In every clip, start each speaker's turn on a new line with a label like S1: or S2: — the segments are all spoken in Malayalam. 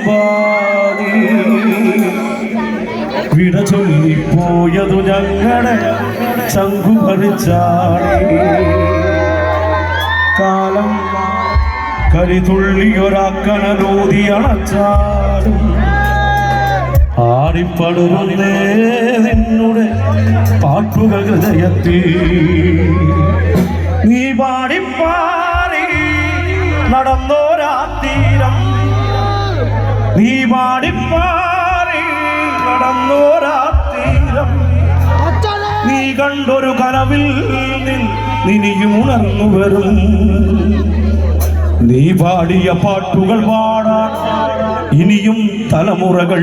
S1: അമ്പാടി വിട ചൊല്ലിപ്പോയതു ഞങ്ങളെ ചങ്കു ഭരിച്ചാടി കാലം കരിതുള്ളിയൊരാക്കനലോതി അണച്ചാടും. ആടിപ്പടരുന്നേ നിന്നുടെ പാട്ടുകൾ ഹൃദയത്തിൽ. നീ പാടിപ്പാടി നടന്നോ നീ പാടിപ്പാടി നടന്നോരാ തീരം നീ കണ്ടൊരു കനവിൽ നിനിയും ഉണർന്നു വരും. നീ പാടിയ പാട്ടുകൾ പാടാൻ ഇനിയും തലമുറകൾ.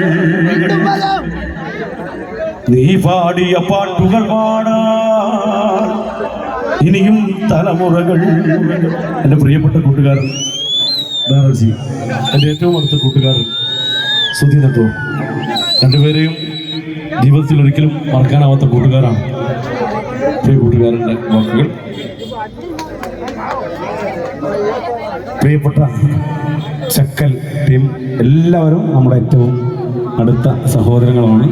S1: നീ പാടിയ പാട്ടുകൾ പാടാൻ ഇനിയും തലമുറകൾ. എന്റെ പ്രിയപ്പെട്ട കൂട്ടുകാരൻ ബാനർജി എന്റെ ഏറ്റവും അടുത്ത കൂട്ടുകാരൻ. സുധീനത്തോ രണ്ടുപേരെയും ജീവിതത്തിൽ ഒരിക്കലും മറക്കാനാവാത്ത കൂട്ടുകാരാണ്. പ്രിയ കൂട്ടുകാരന്റെ വാക്കുകൾ. പ്രിയപ്പെട്ട ചക്കൽ ടീം എല്ലാവരും നമ്മുടെ ഏറ്റവും അടുത്ത സഹോദരങ്ങളാണ്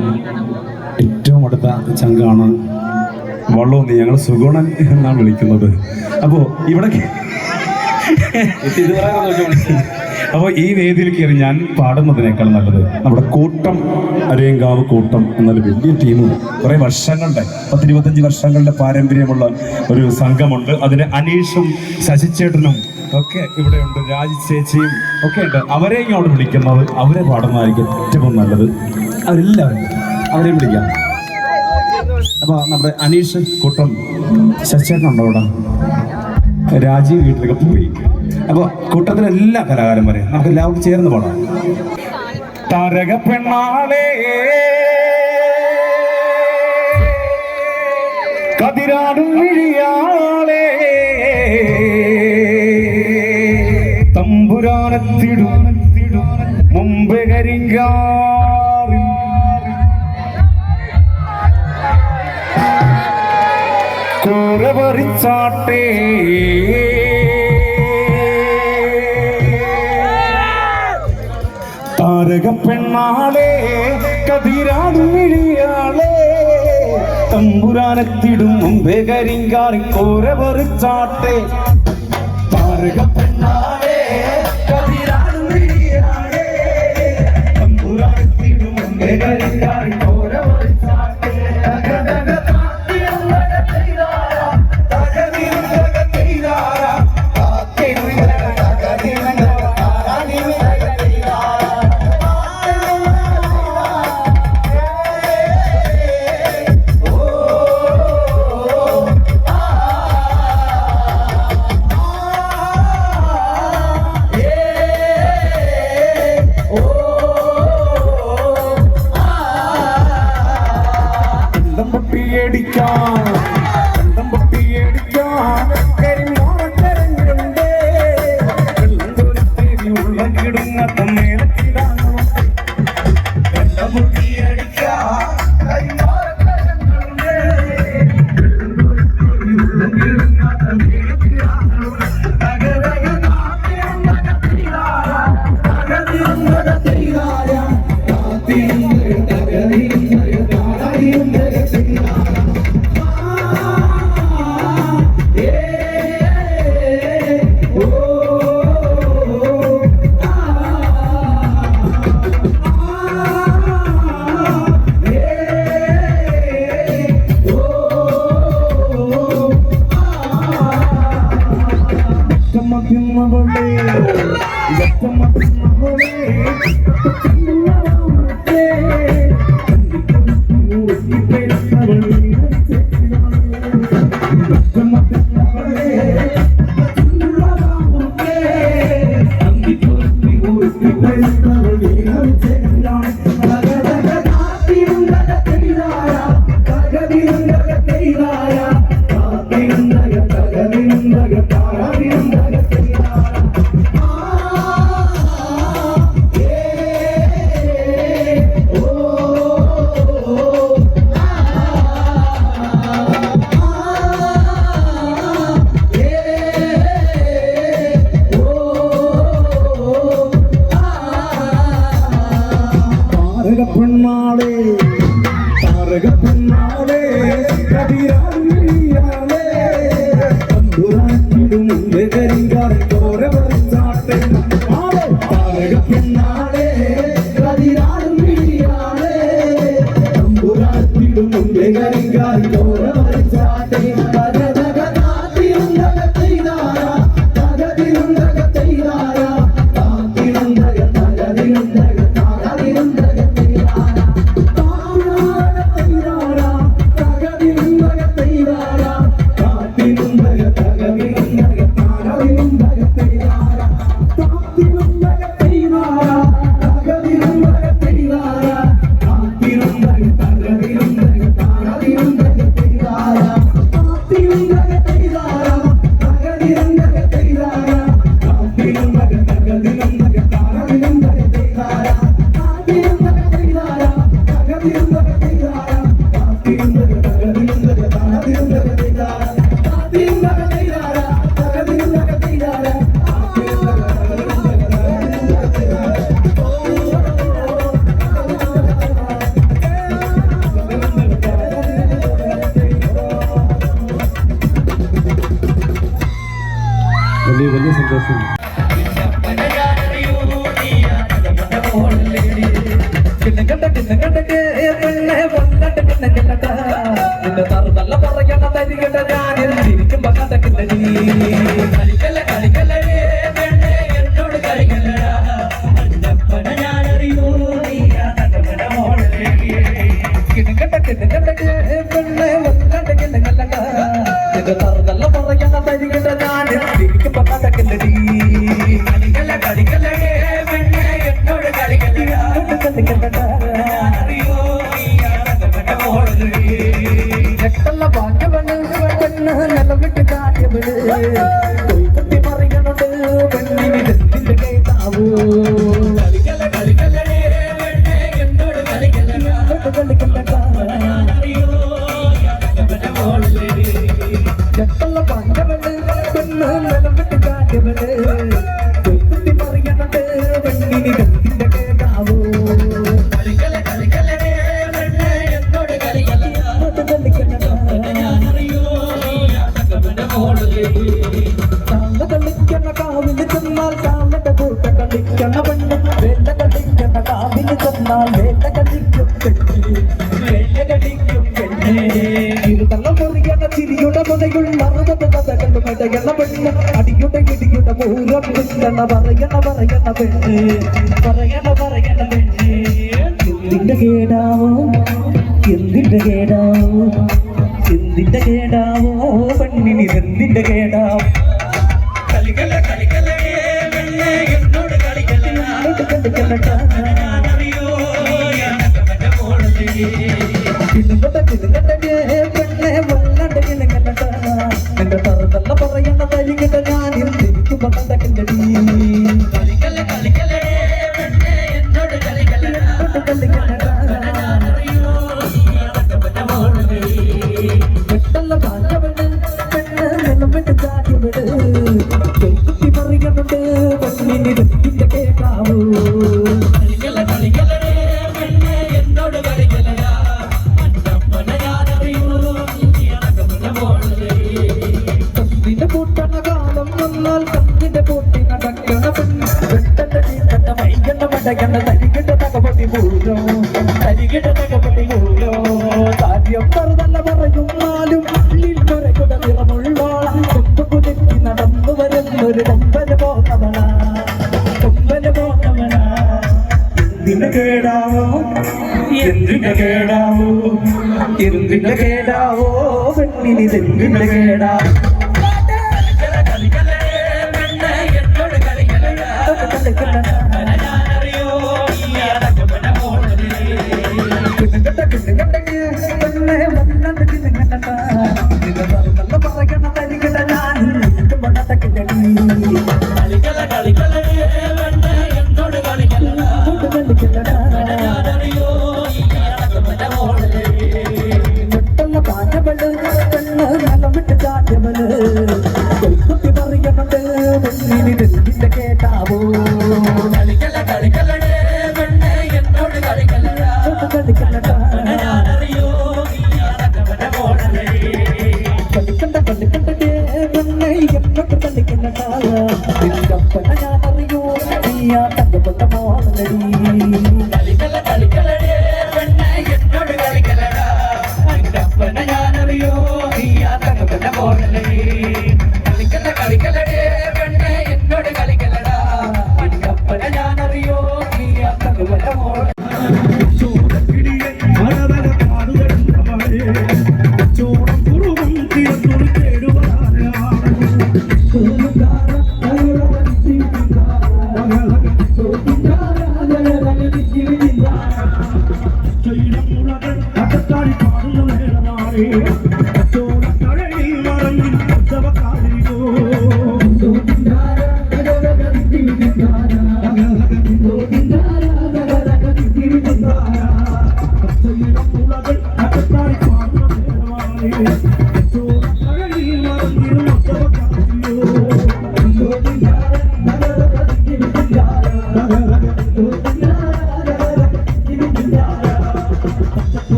S1: ഏറ്റവും അടുത്ത ചങ്കാണ് വള്ളവും ഞങ്ങൾ സുഗുണൻ എന്നാണ് വിളിക്കുന്നത്. അപ്പോൾ ഇവിടെ അപ്പോൾ ഈ വേദിയിൽ കയറി ഞാൻ പാടുന്നതിനേക്കാൾ നല്ലത് നമ്മുടെ കൂട്ടം അരയങ്കാവ് കൂട്ടം എന്നൊരു വലിയ ടീമും കുറേ വർഷങ്ങളുടെ പത്തിരുപത്തഞ്ച് വർഷങ്ങളുടെ പാരമ്പര്യമുള്ള ഒരു സംഘമുണ്ട്. അതിന് അനീഷും ശശിച്ചേട്ടനും ഒക്കെ ഇവിടെയുണ്ട് രാജി ചേച്ചിയും ഒക്കെ ഉണ്ട്. അവരെ ഇങ്ങോട്ട് വിളിക്കുന്നത് അവരെ പാടുന്നതായിരിക്കും ഏറ്റവും നല്ലത്. അവരെല്ലാവരും അവരെ വിളിക്കാം. അപ്പോൾ നമ്മുടെ അനീഷ് കൂട്ടം ശശിച്ചേട്ടനുണ്ടോ അവിടെ? രാജീവ് വീട്ടിലൊക്കെ പോയി. അപ്പൊ കൂട്ടത്തിലെ എല്ലാ കലാകാരന്മാരെയും നമുക്ക് എല്ലാവർക്കും ചേർന്ന് പാടാം താരക പെണ്ണാളേ. കതിരാടും വിഴിയാളേ. തമ്പുരാനത്തിടും മുമ്പ് കരിങ്കാറിൽ. കൂറ പറിച്ചാട്ടേ താരക പെണ്ണാളെ കതിരാടും മിഴിയാളെ. തമ്പുരാനത്തിടും മുമ്പേ കരിങ്കാറി കോര വെറുച്ചാട്ടെ പെണ്ണാളെ കരിങ്കാറി തോര പറിച്ചാട്ടെ
S2: പെണ്ണ് നിലവിട്ട് കാട്ടിയവള് കൊയ്ക്കുത്തി മറിയണുണ്ട് പെണ്ണിന് തെറ്റിന്റെ കേട്ടാവൂ നിന്നണ പറയണ പറയണ പെണ്ണ്. പറയണ പറയണ പെണ്ണ്. എന്തിന്റെ കേടാവോ? എന്തിന്റെ കേടാവോ? എന്തിന്റെ കേടാവോ? പെണ്ണിന് എന്തിന്റെ കേടാവോ? കിളുങ്ങട്ടെ കളിക്കല പെണ്ണെ. കാലം വന്നാൽ പൂട്ടി നടക്കണ പെണ്ണ്. വെട്ടന്റെ ചീട്ടന്റെ മൈകണ്ട മടകണ്ട തരികിട്ട തകപടി മൂലോ. തരികിട്ട തകപടി മൂലോ. കാര്യം വെറുതല്ല പറയുന്നാലും ഉള്ളിൽ കുരകുട നിറമുള്ളോളം നടന്നു വരുന്നൊരു കൊമ്പന് പോന്നവള കൊമ്പന് പോന്നവള
S1: എന്തിന്റെ കേടാവോ? എന്തിന്റെ കേടാവോ?
S2: എന്തിന്റെ കേടാവോ? പെണ്ണിന് എന്തിന്റെ കേടാ?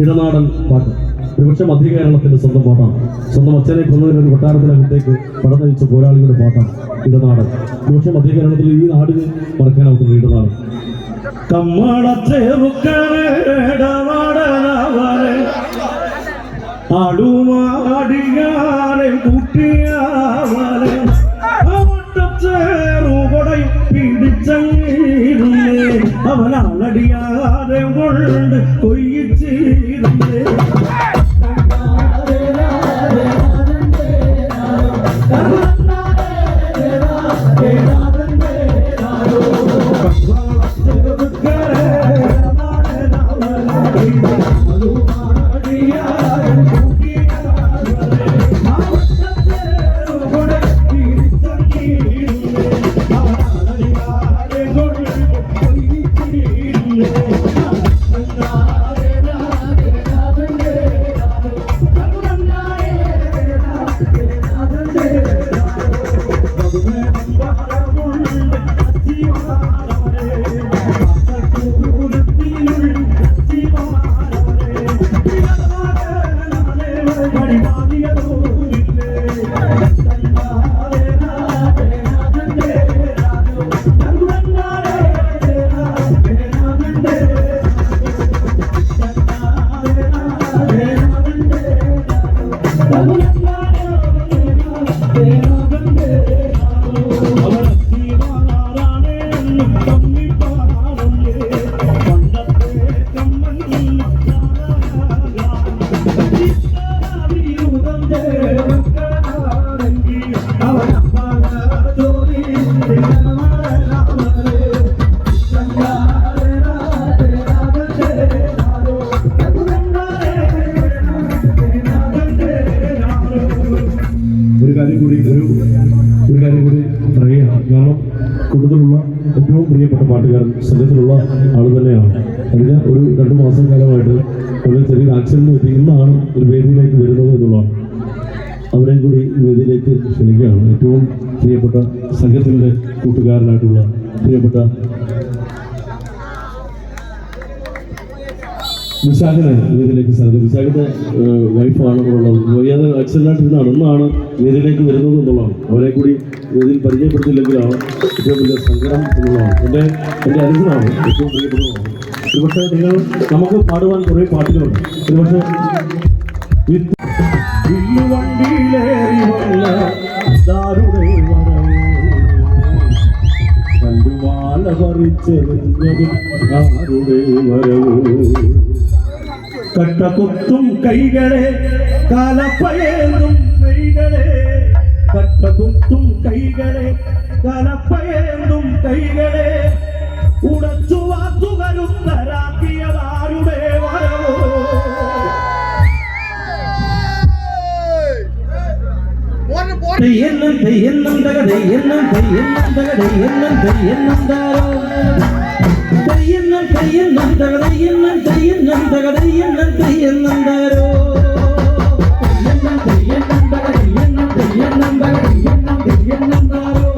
S3: ഇടനാടൻ പാട്ട്. ഒരുപക്ഷെ മധ്യ കേരളത്തിന്റെ സ്വന്തം പാട്ടാണ്. സ്വന്തം അച്ഛനെ കൊന്നതിന് ഒരു കൊട്ടാരത്തിനകത്തേക്ക് പടനയിച്ച പോരാളികളുടെ പാട്ടാണ് ഇടനാടൻ. ഒരുപക്ഷെ മധ്യ കേരളത്തിൽ ഈ നാടിന് മറക്കാനാവുന്ന ഇടനാടൻ കൂട്ടിയാവരെ அவன் அவனடியாத கொண்டு பொய்யிச்சிருந்தே ഒരു കൂടുതലുള്ള ഏറ്റവും പ്രിയപ്പെട്ട പാട്ടുകാരൻ സംഘത്തിലുള്ള ആൾ തന്നെയാണ്. കഴിഞ്ഞ ഒരു രണ്ടു മാസം കാലമായിട്ട് വളരെ ചെറിയ ആക്സിഡന്റ് പറ്റി ഇന്നാണ് ഒരു വേദിയിലേക്ക് വരുന്നത് എന്നുള്ളതാണ്. അവരെയും കൂടി വേദിയിലേക്ക് ക്ഷണിക്കുകയാണ്. ഏറ്റവും പ്രിയപ്പെട്ട സംഘത്തിന്റെ കൂട്ടുകാരനായിട്ടുള്ള പ്രിയപ്പെട്ട വിശാഖനെ വേദിയിലേക്ക് സാധിക്കും വിശാഖിന്റെ വൈഫാണ് ഉള്ളത്. വയ്യാതെ ആക്സിഡന്റ് ഇന്നാണ് ഇന്നാണ് വേദിയിലേക്ക് വരുന്നത് എന്നുള്ളതാണ്. അവരെ കൂടി വേദിയിൽ പരിചയപ്പെടുത്തിയില്ലെങ്കിലാണ് ഏറ്റവും വലിയ സങ്കടം എന്നുള്ളതാണ്. എന്റെ എന്റെ അനുഭവമാണ് ഏറ്റവും പ്രിയപ്പെട്ടതാണ് ഒരുപക്ഷെ നിങ്ങൾ നമുക്ക് പാടുവാൻ കുറേ പാട്ടുകളുണ്ട്. ഒരുപക്ഷെ വിത്ത് വില്ലുവണ്ടിയിലേറി വന്ന ദാരുടേ വരവേ. കണ്ടുമാല പറിച്ചെറിഞ്ഞതും ആരുടെ വരവോ. കട്ടകുത്തും കൈകളെ കാലപ്പയേന്നും കൈകളെ
S4: കടുത്തും കൈകളെ കലപ്പയേന്തും കൈകളെ ഉടച്ചു വാത്തുകരുത്തരാക്കിയതാരുടെ വരവോ എന്നും തെയ്യെന്നും തകടെ എന്നും തെയ്യെന്നും തകടെ എന്നും തെയ്യെന്നും താരോ തെയ്യെന്നും തെയ്യെന്നും തകടെ എന്നും തെയ്യെന്നും തകടെ എന്നും തെയ്യെന്നും താരോ
S1: என்னந்தாரோ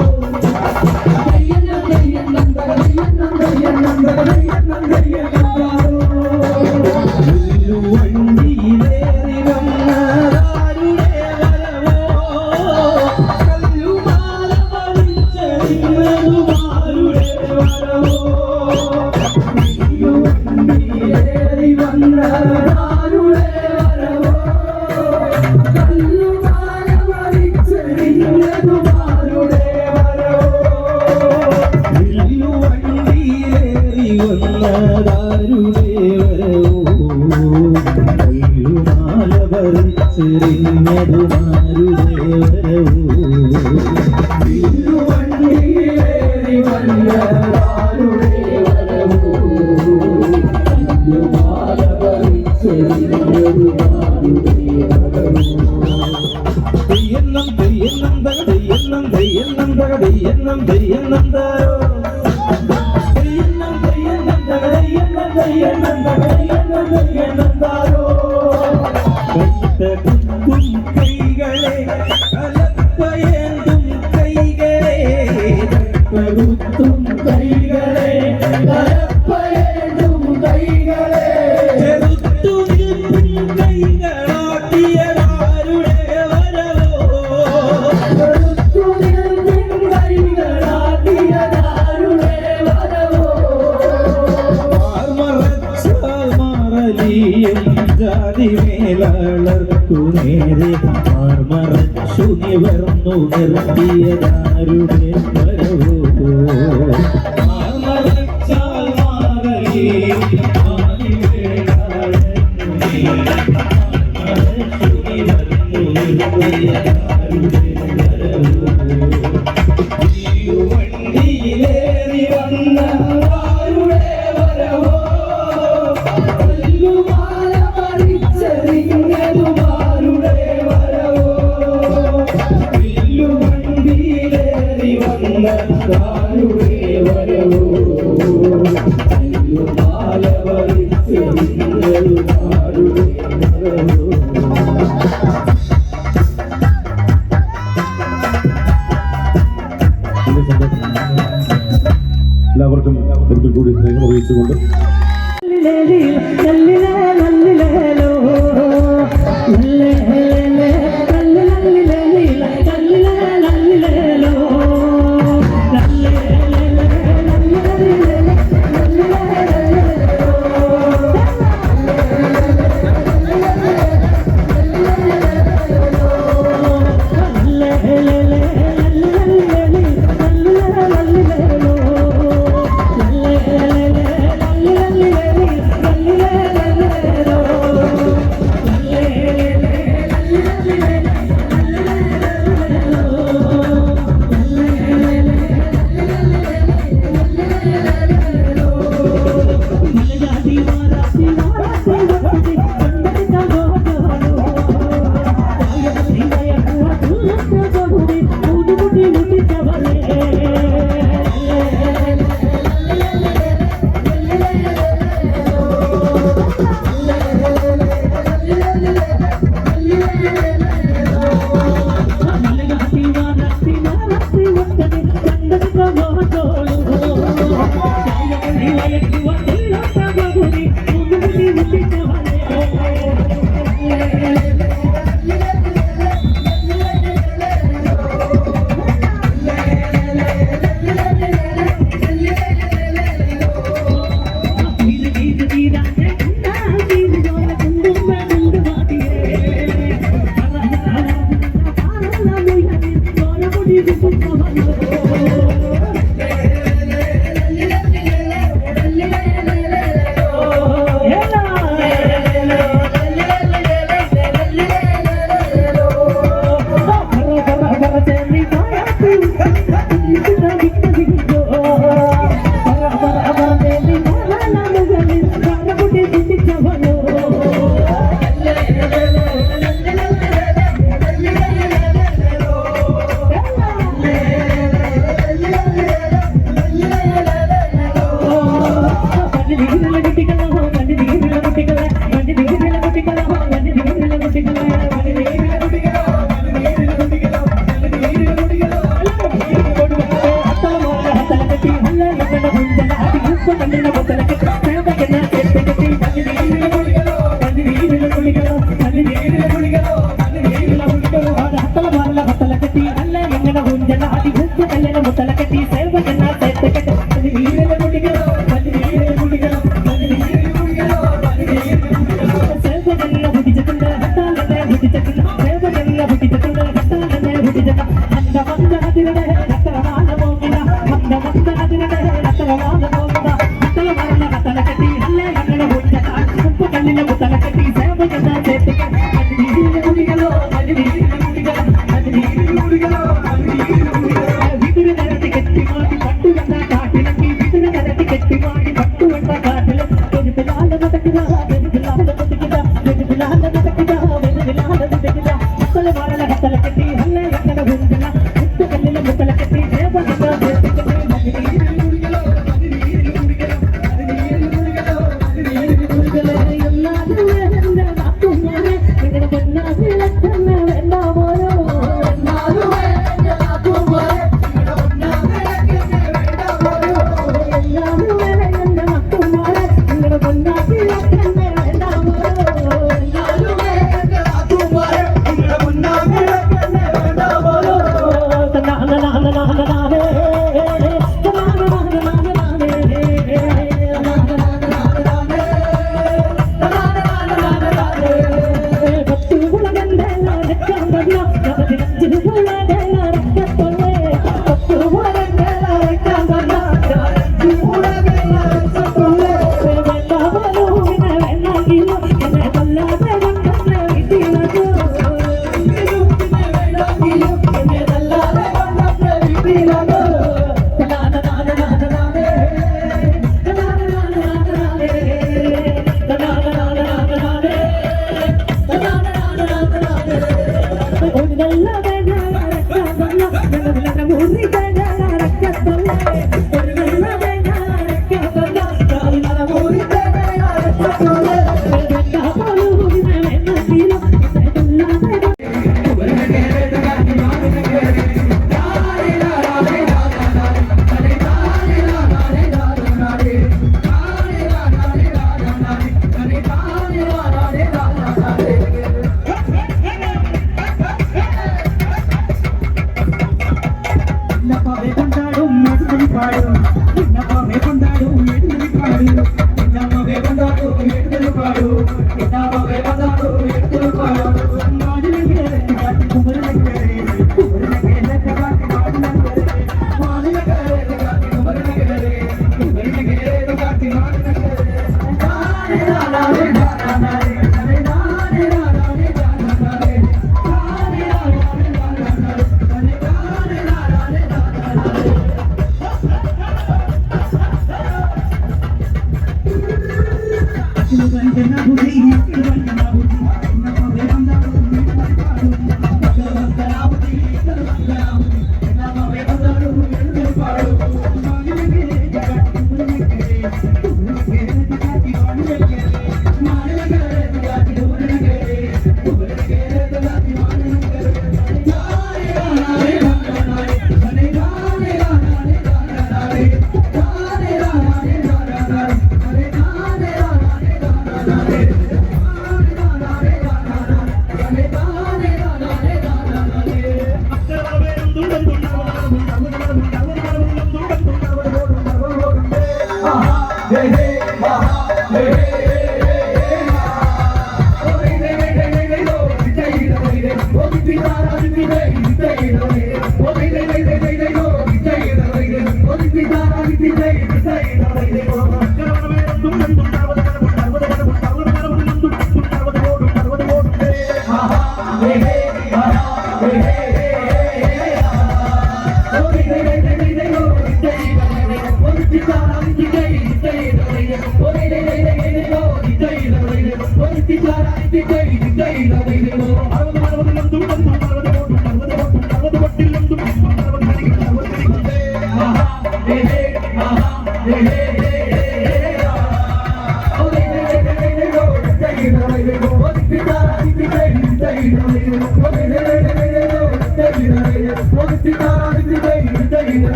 S1: na bonita, na bonita.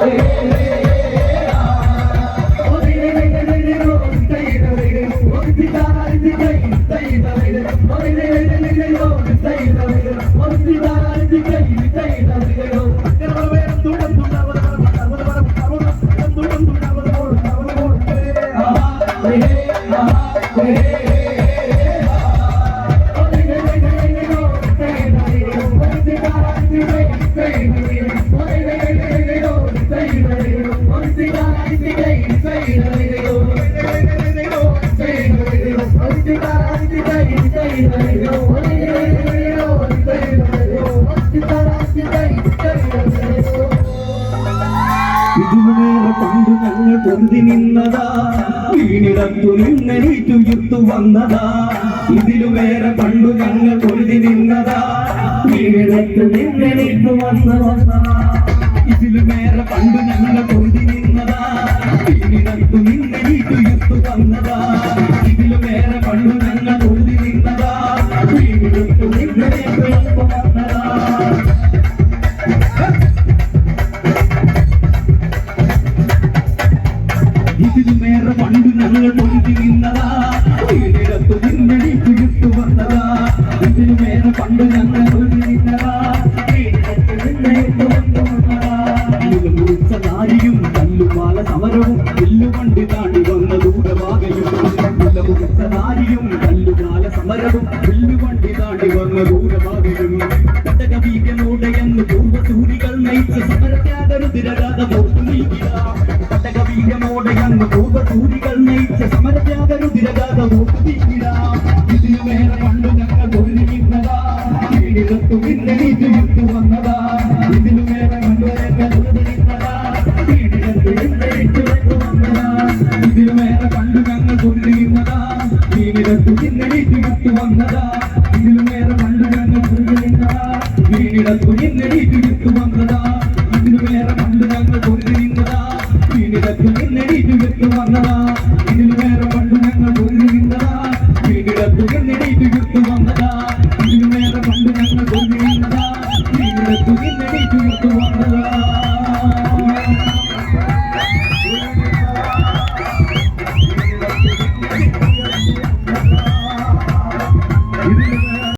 S1: Amen. ഇതിലുമേറെ പണ്ടു ഞങ്ങൾ പൊരുതി നിന്നതാ. ഇവിടത്ത് നിന്നെനിക്ക് വന്നു വന്നതാ ഇതിലുമേറെ പണ്ട് ഞങ്ങൾ പൊരുതി നിന്നതാ. ഇവിടത്ത് നിന്നെനിക്ക് എത്തു വന്നതാ. കടകവീരമോടെ അങ്ങ് ഭൂപസൂരികൾ നയിച്ച സമരത്യാഗരുതിരകാതവും